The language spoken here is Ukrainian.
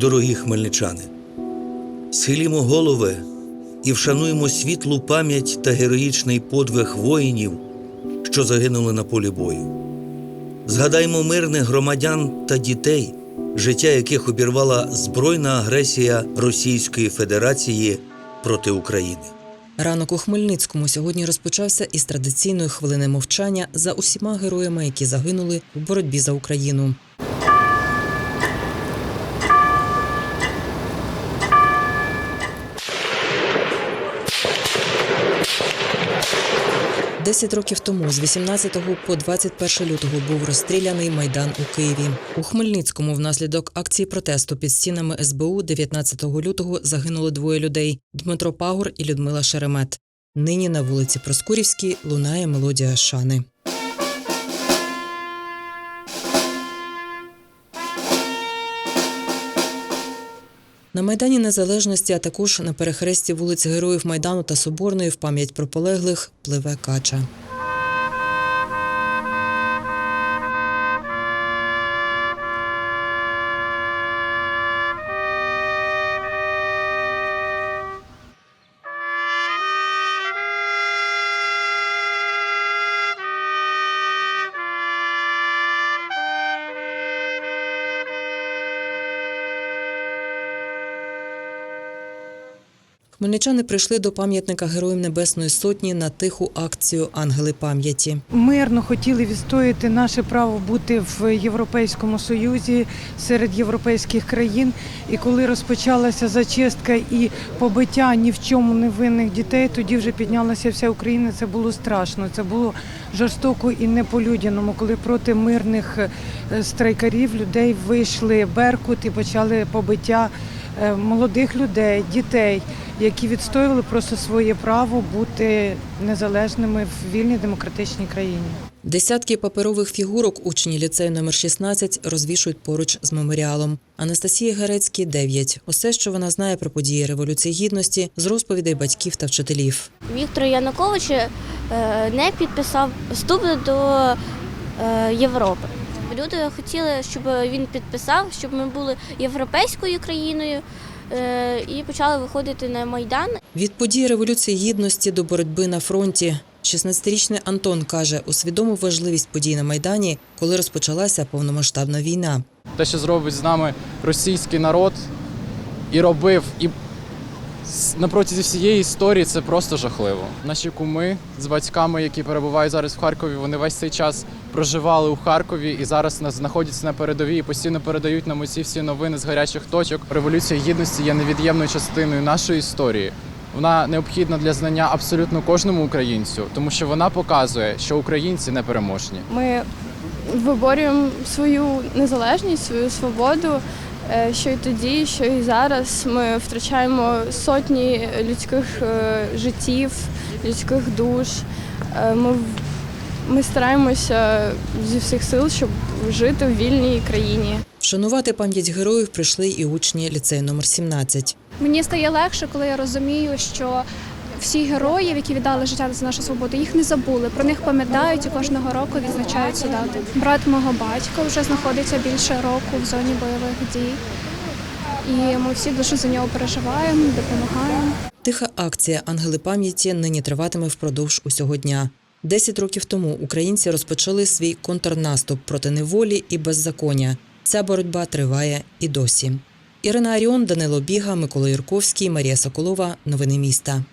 Дорогі хмельничани, схилімо голови і вшануємо світлу пам'ять та героїчний подвиг воїнів, що загинули на полі бою. Згадаймо мирних громадян та дітей, життя яких обірвала збройна агресія Російської Федерації проти України. Ранок у Хмельницькому сьогодні розпочався із традиційної хвилини мовчання за усіма героями, які загинули в боротьбі за Україну. Десять років тому, з 18 по 21 лютого, був розстріляний майдан у Києві. У Хмельницькому внаслідок акції протесту під стінами СБУ 19 лютого загинули двоє людей: Дмитро Пагор і Людмила Шеремет. Нині на вулиці Проскурівській лунає мелодія шани. На Майдані Незалежності, а також на перехресті вулиць Героїв Майдану та Соборної в пам'ять про полеглих пливе кача. Хмельничани прийшли до пам'ятника Героїв Небесної Сотні на тиху акцію Ангели пам'яті. Мирно хотіли відстояти наше право бути в Європейському Союзі серед європейських країн. І коли розпочалася зачистка і побиття ні в чому не винних дітей, тоді вже піднялася вся Україна. Це було страшно. Це було жорстоко і не по-людяному, коли проти мирних е, страйкарів людей вийшли Беркут і почали побиття е, молодих людей, дітей, які відстоювали просто своє право бути незалежними в вільній демократичній країні. Десятки паперових фігурок учні ліцею номер 16 розвішують поруч з меморіалом. Анастасії Герецькій 9. Усе, що вона знає про події Революції Гідності, з розповідей батьків та вчителів. Віктор Янукович е, не підписав вступ до е, Європи. Люди хотіли, щоб він підписав, щоб ми були європейською країною і почали виходити на майдан. Від подій Революції Гідності до боротьби на фронті. 16-річний Антон каже, усвідомив важливість подій на Майдані, коли розпочалася повномасштабна війна. те, що зробить з нами російський народ, і робив, і на протязі всієї історії це просто жахливо. Наші куми з батьками, які перебувають зараз в Харкові, вони весь цей час проживали у Харкові і зараз знаходяться на передовій і постійно передають нам усі всі новини з гарячих точок. Революція гідності є невід'ємною частиною нашої історії. Вона необхідна для знання абсолютно кожному українцю, тому що вона показує, що українці непереможні. Ми виборюємо свою незалежність, свою свободу. Е, Що і тоді, що і зараз ми втрачаємо сотні людських е, життів, людських душ. Е, Ми, в- ми стараємося зі всіх сил, щоб жити в вільній країні. Вшанувати пам'ять героїв прийшли і учні ліцею номер 17. Мені стає легше, коли я розумію, що всі героїв, які віддали життя за нашу свободу, їх не забули. Про них пам'ятають і кожного року відзначають ці дати. Брат мого батька вже знаходиться більше року в зоні бойових дій. І ми всі дуже за нього переживаємо, допомагаємо. Тиха акція Ангели пам'яті нині триватиме впродовж усього дня. Десять років тому українці розпочали свій контрнаступ проти неволі і беззаконня. Ця боротьба триває і досі. Ірина Аріон, Данило Біга, Микола Юрковський, Марія Соколова. Новини міста.